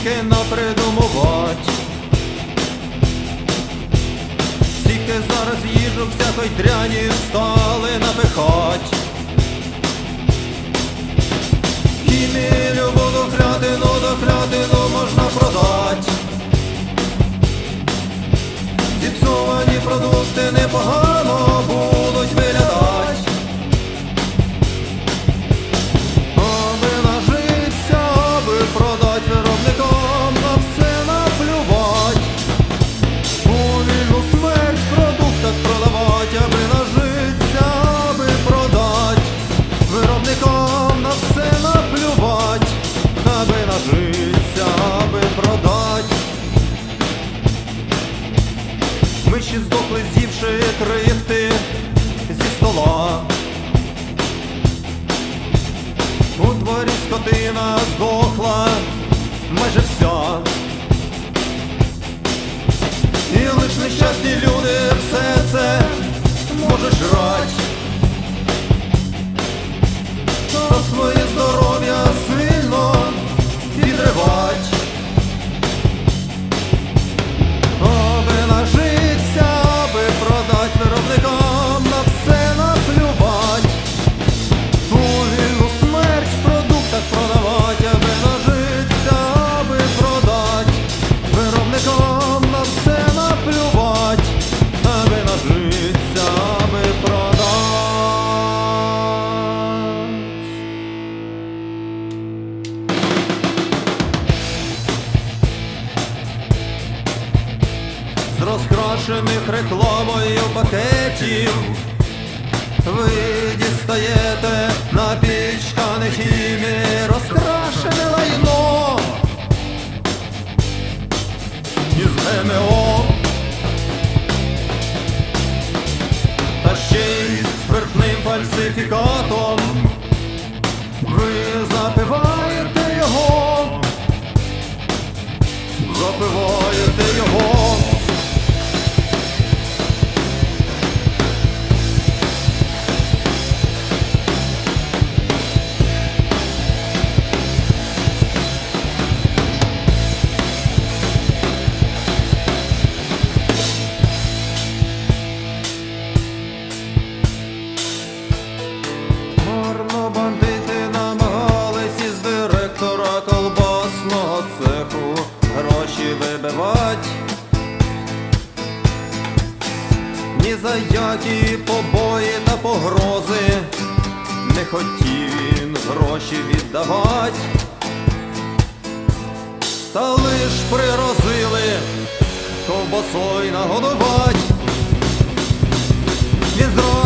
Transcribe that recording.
стільки придумувати Стільки зараз їжу всякої дряні стали напихать. Хімію воду клятину, до клятину можна продати. Зіпсовані продукти непогані. Продавать, аби нажиться, аби продать. Виробникам на все наплювать, аби нажиться, аби продать. Ми ще здохли, з'ївши крихти зі стола. У дворі скотина здохла з розкрашених рекламою пакетів. Ви дістаєте напічкане хімії, розкрашене лайно із ГМО. Та ще й спиртним фальсифікатом. Ви запиваєте його, запиваєте його. Вибивать. Ні за які побої та погрози не хотів він гроші віддавать. Та лиш прирозили ковбасой нагодувать. Він зразу